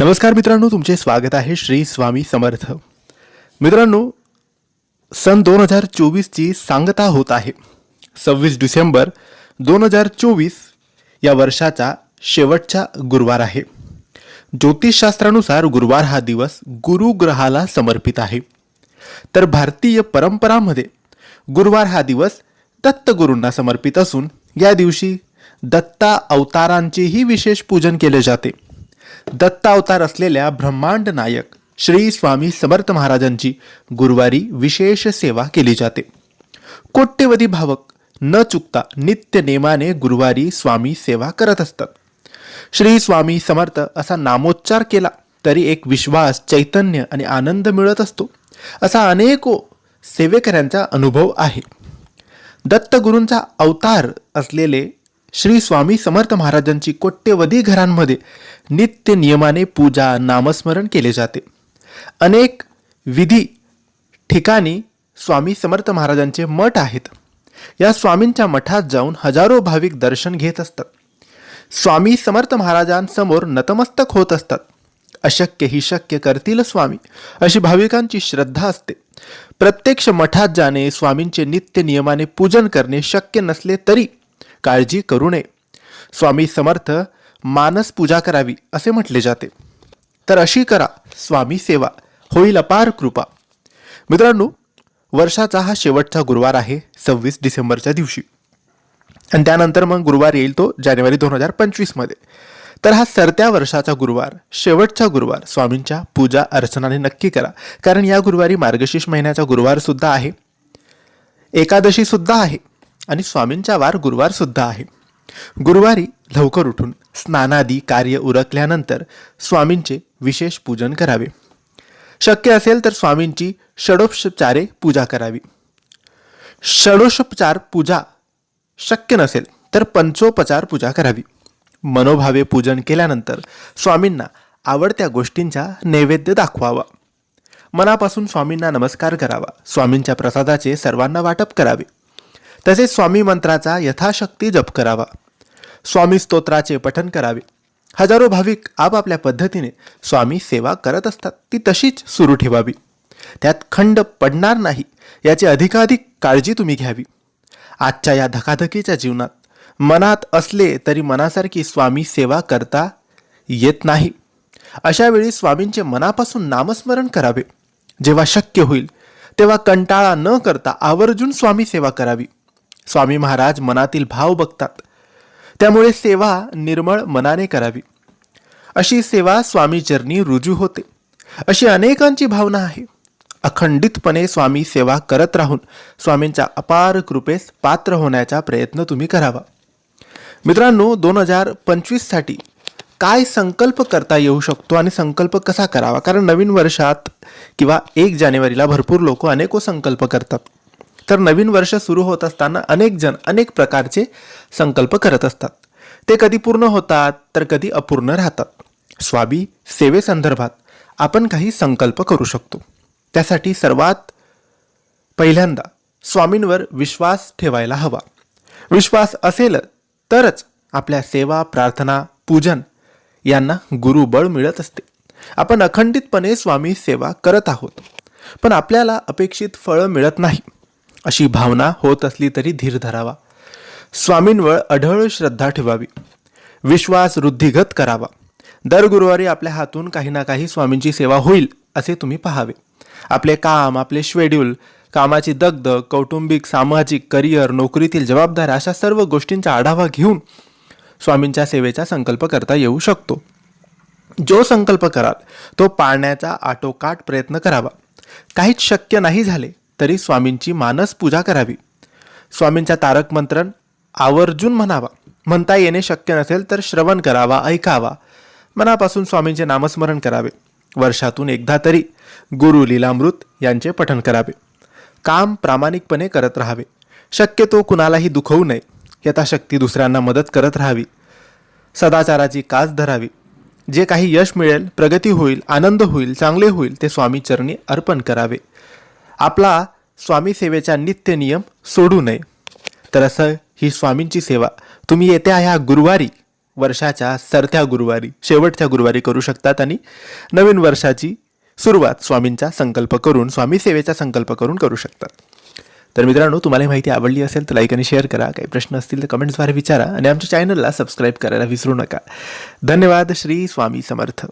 नमस्कार मित्रांनो तुमचे स्वागत आहे श्री स्वामी समर्थ. मित्रांनो सन दोन हजार चोवीसची सांगता होत आहे. सव्वीस डिसेंबर दोन हजार चोवीस या वर्षाचा शेवटचा गुरुवार आहे. ज्योतिषशास्त्रानुसार गुरुवार हा दिवस गुरुग्रहाला समर्पित आहे. तर भारतीय परंपरामध्ये गुरुवार हा दिवस दत्तगुरूंना समर्पित असून या दिवशी दत्ता अवतारांचेही विशेष पूजन केले जाते. दत्तावतार असलेल्या ब्रह्मांड नायक श्री स्वामी समर्थ महाराजांची गुरुवारी विशेष सेवा केली जाते. कोट्यवधी भावक न चुकता नित्य नेमाने गुरुवारी स्वामी सेवा करत असतात. श्री स्वामी समर्थ असा नामोच्चार केला तरी एक विश्वास चैतन्य आणि आनंद मिळत असतो असा अनेको सेवेकऱ्यांचा अनुभव आहे. दत्तगुरूंचा अवतार असलेले श्री स्वामी समर्थ महाराजांची कोट्यवधी घरांमध्ये नित्य नियमाने पूजा नामस्मरण केले जाते. अनेक विधी ठिकाणी स्वामी समर्थ महाराजांचे मठ आहेत. या स्वामींच्या मठात जाऊन हजारो भाविक दर्शन घेत असतात. स्वामी समर्थ महाराजांसमोर नतमस्तक होत असतात. अशक्य ही शक्य करतील स्वामी अशी भाविकांची श्रद्धा असते. प्रत्यक्ष मठात जाणे स्वामींचे नित्य नियमाने पूजन करणे शक्य नसले तरी काळजी करू नये. स्वामी समर्थ मानस पूजा करावी असे म्हटले जाते. तर अशी करा स्वामी सेवा होईल अपार कृपा. मित्रांनो वर्षाचा हा शेवटचा गुरुवार आहे सव्वीस डिसेंबरच्या दिवशी. आणि त्यानंतर मग गुरुवार येईल तो जानेवारी दोन हजार पंचवीसमध्ये तर हा सरत्या वर्षाचा गुरुवार शेवटचा गुरुवार स्वामींच्या पूजा अर्चनाने नक्की करा. कारण या गुरुवारी मार्गशीर्ष महिन्याचा गुरुवार सुद्धा आहे. एकादशी सुद्धा आहे. आणि स्वामींचा वार गुरुवार सुद्धा आहे. गुरुवारी लवकर उठून स्नानादी कार्य उरकल्यानंतर स्वामींचे विशेष पूजन करावे. शक्य असेल तर स्वामींची षडोपचारे पूजा करावी. षडोपचार पूजा शक्य नसेल तर पंचोपचार पूजा करावी. मनोभावे पूजन केल्यानंतर स्वामींना आवडत्या गोष्टींचा नैवेद्य दाखवावा. मनापासून स्वामींना नमस्कार करावा. स्वामींच्या प्रसादाचे सर्वांना वाटप करावे. तसेच स्वामी मंत्राचा यथाशक्ती जप करावा. स्वामी स्तोत्राचे पठन करावे. हजारो भाविक आपापल्या पद्धतीने स्वामी सेवा करत असतात. ती तशीच सुरू ठेवावी. त्यात खंड पडणार नाही याची अधिकाधिक काळजी तुम्ही घ्यावी. आजच्या या धकाधकीच्या जीवनात मनात असले तरी मनासारखी स्वामी सेवा करता येत नाही. अशावेळी स्वामींचे मनापासून नामस्मरण करावे. जेव्हा शक्य होईल तेव्हा कंटाळा न करता आवर्जून स्वामी सेवा करावी. स्वामी महाराज मनातील भाव बघतात. त्यामुळे सेवा निर्मळ मनाने करावी. अशी सेवा स्वामीचरणी रुजू होते. अशी अनेकांची भावना आहे. अखंडितपणे स्वामी सेवा करत राहून स्वामींच्या अपार कृपेस पात्र होण्याचा प्रयत्न तुम्ही करावा. मित्रांनो दोन हजार पंचवीससाठी काय संकल्प करता येऊ शकतो आणि संकल्प कसा करावा? कारण नवीन वर्षात किंवा एक जानेवारीला भरपूर लोक अनेको संकल्प करतात. तर नवीन वर्ष सुरू होत असताना अनेक जण अनेक प्रकारचे संकल्प करत असतात. ते कधी पूर्ण होतात तर कधी अपूर्ण राहतात. स्वामी सेवेसंदर्भात आपण काही संकल्प करू शकतो. त्यासाठी सर्वात पहिल्यांदा स्वामींवर विश्वास ठेवायला हवा. विश्वास असेल तरच आपल्या सेवा प्रार्थना पूजन यांना गुरुबळ मिळत असते. आपण अखंडितपणे स्वामी सेवा करत आहोत. पण आपल्याला अपेक्षित फळं मिळत नाही. अशी भावना होत असली तरी धीर धरावा. स्वामींवर अढळ श्रद्धा ठेवावी. विश्वास वृद्धिगत करावा. दर गुरुवारी आपल्या हातून काही ना काही स्वामींची सेवा होईल असे तुम्ही पाहावे. आपले काम आपले शेड्यूल कामाची दगदग कौटुंबिक सामाजिक करिअर नोकरीतील जबाबदाऱ्या अशा सर्व गोष्टींचा आढावा घेऊन स्वामींच्या सेवेचा संकल्प करता येऊ शकतो. जो संकल्प कराल तो पाळण्याचा आटोकाट प्रयत्न करावा. काहीच शक्य नाही झाले तरी स्वामींची मानस पूजा करावी. स्वामींचा तारक मंत्रण आवर्जून म्हणावा. म्हणता येणे शक्य नसेल तर श्रवण करावा ऐकावा. मनापासून स्वामींचे नामस्मरण करावे. वर्षातून एकदा तरी गुरु लीलामृत यांचे पठण करावे. काम प्रामाणिकपणे करत राहावे. शक्यतो कुणालाही दुखवू नये. यथाशक्ती दुसऱ्यांना मदत करत राहावी. सदाचाराची कास धरावी. जे काही यश मिळेल प्रगती होईल आनंद होईल चांगले होईल ते स्वामी चरणी अर्पण करावे. आपला स्वामी सेवेचा नित्य नियम सोडू नये. तर असं ही स्वामींची सेवा. तुम्ही येत्या ह्या गुरुवारी वर्षाच्या सरत्या गुरुवारी शेवटच्या गुरुवारी करू शकतात आणि नवीन वर्षाची सुरुवात स्वामींचा संकल्प करून स्वामी सेवेचा संकल्प करून करू शकतात. तर मित्रांनो तुम्हाला ही माहिती आवडली असेल तर लाईक आणि शेअर करा. काही प्रश्न असतील तर कमेंट्सद्वारे विचारा आणि आमच्या चॅनलला सबस्क्राईब करायला विसरू नका. धन्यवाद. श्री स्वामी समर्थ.